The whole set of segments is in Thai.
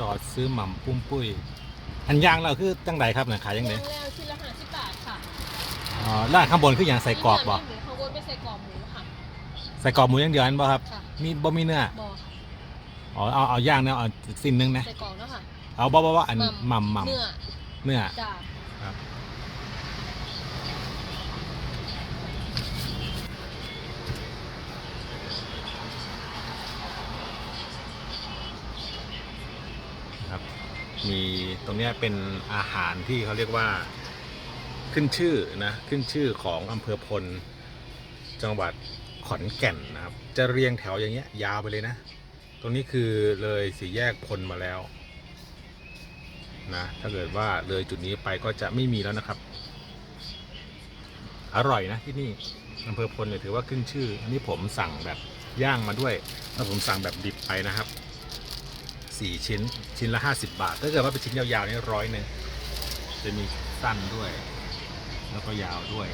จอดซื้อหม่ำปุ้มปุ้ย อันย่างเราคือจังไดครับเนี่ยขายยังไงย่างแล้วชิ้นละห้าสิบบาทค่ะอ๋อร้านข้างบนคืออย่างใส่กรอบบ่ หมูข้างบนเป็นใส่กรอบหมูค่ะ ใส่กรอบหมูอย่างเดียวนั่นบ่ครับ ค่ะ มีบ่มีเนื้อ บอค่ะอ๋อเอาเอาย่างเนี่ยเอาสิ้นหนึงนะ ใส่กรอบเนาะค่ะ เอาบ่บ่บ่อันหหม่ม่ำหม่ำเนื้อเนื้อ จ้าครับ ครับ มีตรงนี้เป็นอาหารที่เขาเรียกว่าขึ้นชื่อนะขึ้นชื่อของอำเภอพลจังหวัดขอนแก่นนะครับ จะเรียงแถวอย่างเงี้ยยาวไปเลยนะ ตรงนี้คือเลยสี่แยกพลมาแล้วนะถ้าเกิดว่าเลยจุดนี้ไปก็จะไม่มีแล้วนะครับ อร่อยนะที่นี่อำเภอพลเนี่ยถือว่าขึ้นชื่อ อันนี้ผมสั่งแบบย่างมาด้วย แล้วผมสั่งแบบดิบไปนะครับ สี่ชิ้น ชิ้นละ 50 บาท ถ้าเกิดว่าเป็นชิ้นยาวๆนี่ร้อยหนึ่งจะมีสั้นด้วย แล้วก็ยาวด้วย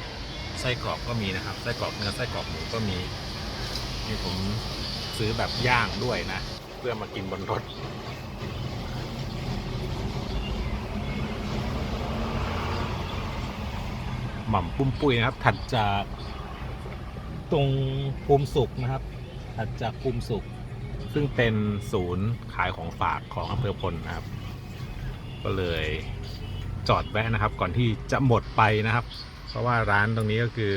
ไส้กรอกก็มีนะครับ ไส้กรอกเนื้อไส้กรอกหมูก็มี นี่ผมซื้อแบบย่างด้วยนะ เพื่อมากินบนรถหม่ำปุ้มปุ้ยนะครับ ถัดจากตรงภูมิสุขนะครับ ถัดจากภูมิสุข ซึ่งเป็นศูนย์ขายของฝากของอำเภอพลนะครับ ก็เลยจอดแวะนะครับ ก่อนที่จะหมดไปนะครับ เพราะว่าร้านตรงนี้ก็คือ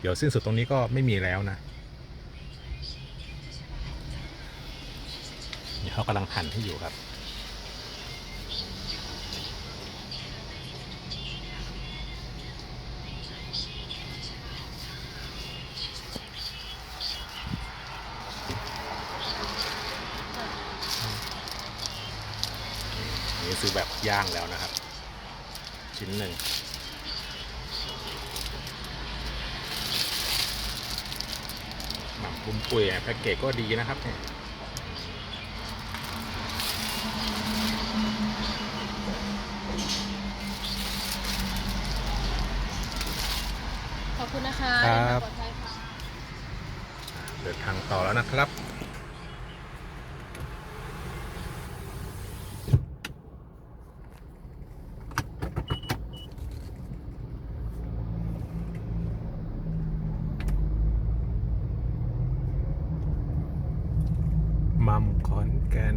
เดี๋ยวสิ้นสุดตรงนี้ก็ไม่มีแล้วนะเขากำลังหั่นให้อยู่ครับ นี่ซื้อแบบย่างแล้วนะครับ ชิ้นหนึ่งหม่ำปุ้มปุ้ยอะแพ็กเกจก็ดีนะครับเนี่ยขอบคุณนะคะครับเดินทางปลอดภัยค่ะเดินทางต่อแล้วนะครับ มัมขอนแก่น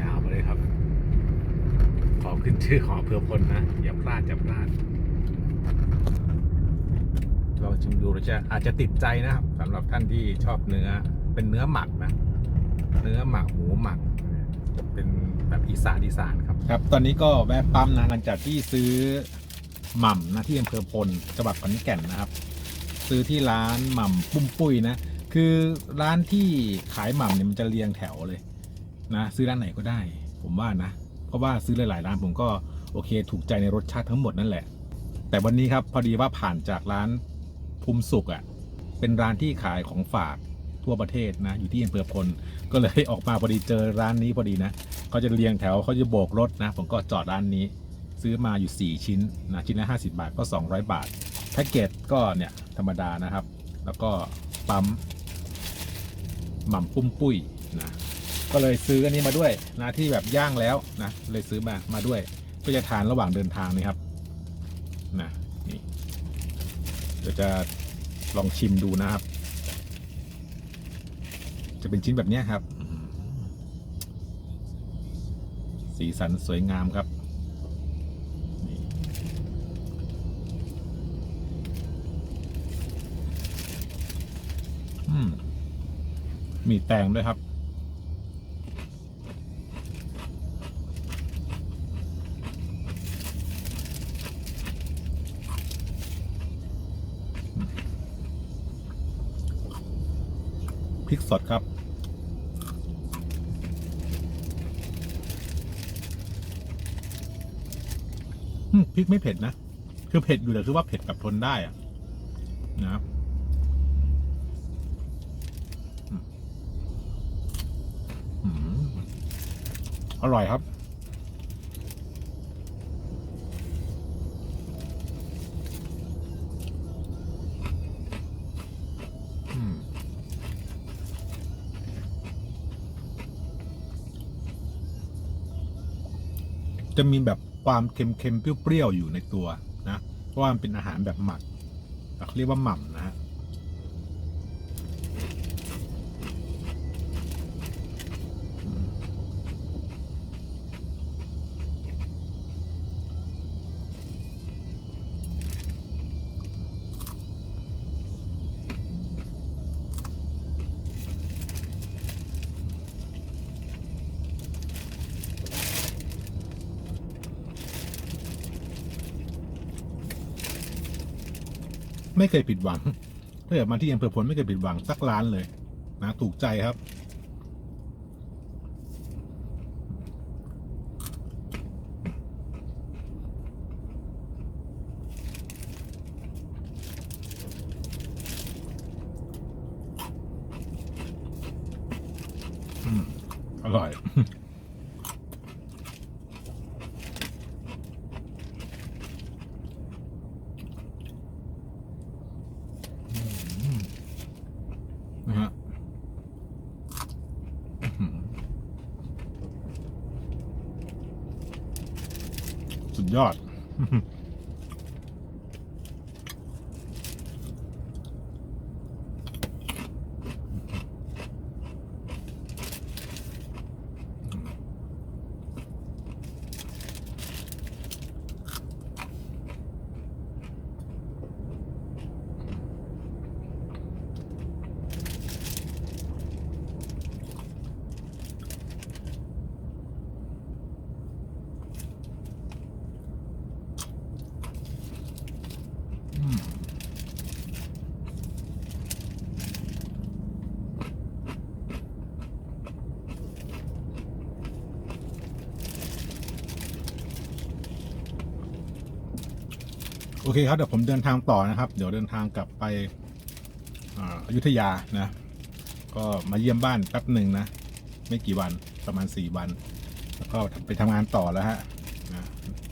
ยาวไปเลยครับ ขอขึ้นชื่อของอำเภอพลนะ อย่าพลาดอย่าพลาดลองชิมดูเราจะอาจจะติดใจนะครับสำหรับท่านที่ชอบเนื้อเป็นเนื้อหมักนะ เนื้อหมักหมูหมัก เป็นแบบอีสานอีสานครับ ครับ ตอนนี้ก็แวะปั๊มนะหลังจากที่ซื้อ หม่ำนะที่อำเภอพลจังหวัดขอนแก่นนะครับ ซื้อที่ร้านหม่ำปุ้มปุ้ยนะคือร้านที่ขายหม่ำเนี่ยมันจะเรียงแถวเลยนะซื้อร้านไหนก็ได้ ผมว่านะ เพราะว่าซื้อหลายๆร้านผมก็โอเค ถูกใจในรสชาติทั้งหมดนั่นแหละ แต่วันนี้ครับพอดีว่าผ่านจากร้านภูมิสุขอะ่ะเป็นร้านที่ขายของฝากทั่วประเทศนะ อยู่ที่อำเภอพลก็เลยออกมาพอดีเจอร้านนี้พอดีนะเขาจะเรียงแถวเขาจะโบกรถนะ ผมก็จอดร้านนี้ ซื้อมาอยู่ 4 ชิ้นนะชิ้นละ50 บาทก็ 200 บาทแพ็กเกจก็เนี่ยธรรมดานะครับ แล้วก็ปั๊มหม่ำปุ้มปุ้ยนะก็เลยซื้ออันนี้มาด้วยนะที่แบบย่างแล้วนะเลยซื้อมามาด้วยเพื่อจะทานระหว่างเดินทางนี่ครับนะนี่เดี๋ยวจะลองชิมดูนะครับ จะเป็นชิ้นแบบนี้ครับ สีสันสวยงามครับ มมีแตงด้วยครับ พริกสดครับอืมพริกไม่เผ็ดนะ คือเผ็ดอยู่แต่คือว่าเผ็ดแบบทนได้อะนะครับ อร่อยครับ จะมีแบบความเค็มๆเปรี้ยวๆอยู่ในตัวนะ เพราะว่ามันเป็นอาหารแบบหมักเรียกว่าหม่ำนะฮะ ไม่เคยผิดหวังถ้าเกิดมาที่อำเภอพลไม่เคยผิดหวังสักร้านเลยนะถูกใจครับอืมอร่อย อืมนะฮะอื้อหือสุด ยอด อืมโอ เคครับเดี๋ยวผมเดินทางต่อนะครับ เดี๋ยวเดินทางกลับไปอยุธยานะก็มาเยี่ยมบ้านแป๊บหนึ่งนะไม่กี่วันประมาณสี่วัน แล้วก็ไปทำงานต่อแล้วฮะนะ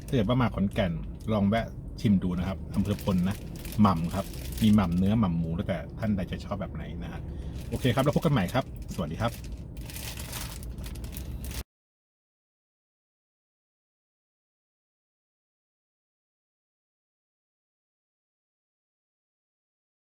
ถ้าเกิดว่ามาขอนแก่นลองแวะชิมดูนะครับอำเภอพลนะหม่ำครับ มีหม่ำเนื้อหม่ำหมูแล้วแต่ท่านใดจะชอบแบบไหนนะฮะโอเคครับ แล้วพบกันใหม่ครับ สวัสดีครับ